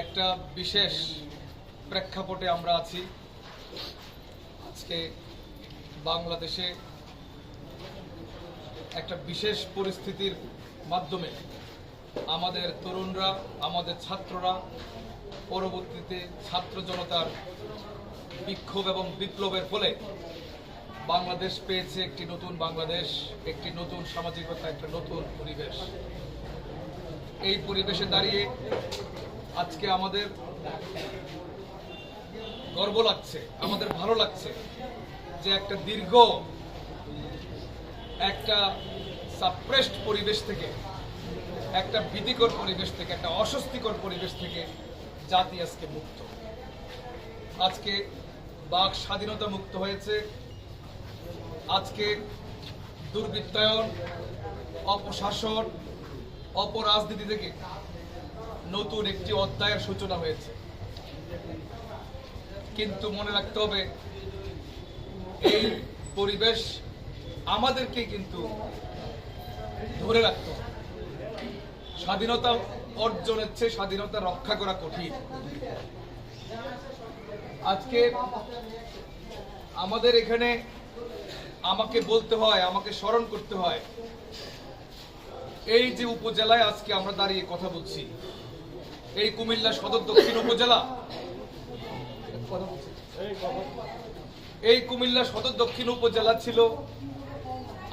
একটা বিশেষ প্রেক্ষাপটে আমরা আছি। আজকে বাংলাদেশে একটা বিশেষ পরিস্থিতির মাধ্যমে আমাদের তরুণরা, আমাদের ছাত্ররা পরবর্তীতে ছাত্র জনতার বিক্ষোভ এবং বিপ্লবের ফলে বাংলাদেশ পেয়েছে একটি নতুন বাংলাদেশ, একটি নতুন সামাজিকতা, একটা নতুন পরিবেশ। এই পরিবেশে দাঁড়িয়ে আজকে আমাদের গর্ব লাগছে, আমাদের ভালো লাগছে যে একটা দীর্ঘ একটা সাপ্রেসড পরিবেশ থেকে, একটা ভীতিকর পরিবেশ থেকে, একটা অস্বস্তিকর পরিবেশ থেকে জাতি আজকে মুক্ত। আজকে বাক স্বাধীনতা মুক্ত হয়েছে, আজকে দুর্বৃত্তায়ন, অপশাসন অপরাজনীতি থেকে নতুন একটি অধ্যায়ের সূচনা হয়েছে। কিন্তু মনে রাখতে হবে, এই পরিবেশ আমাদেরকে কিন্তু ধরে রাখতে হবে। স্বাধীনতা অর্জনের চেয়ে স্বাধীনতা রক্ষা করা কঠিন। আজকে আমাদের এখানে আমাকে বলতে হয়, আমাকে স্মরণ করতে হয় এই যে উপজেলায় আজকে আমরা দাঁড়িয়ে কথা বলছি এই কুমিল্লা সদর দক্ষিণ উপজেলা। এই কুমিল্লা সদর দক্ষিণ উপজেলা ছিল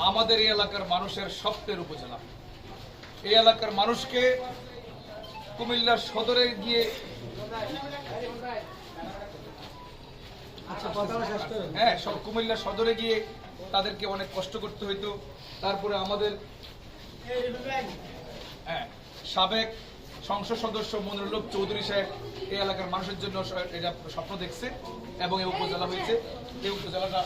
আমাদের এই এলাকার মানুষের স্বপ্নের উপজেলা। এই এলাকার মানুষকে কুমিল্লা সদরে গিয়ে হ্যাঁ সব কুমিল্লা সদরে গিয়ে তাদেরকে অনেক কষ্ট করতে হইতো। তারপরে আমাদের হ্যাঁ সাবেক সংসদ সদস্য মনিরুল্লোক চৌধুরী সাহেব এই এলাকার মানুষের জন্য এটা স্বপ্ন দেখছে এবং এই উপজেলা হয়েছে। এই উপজেলাটা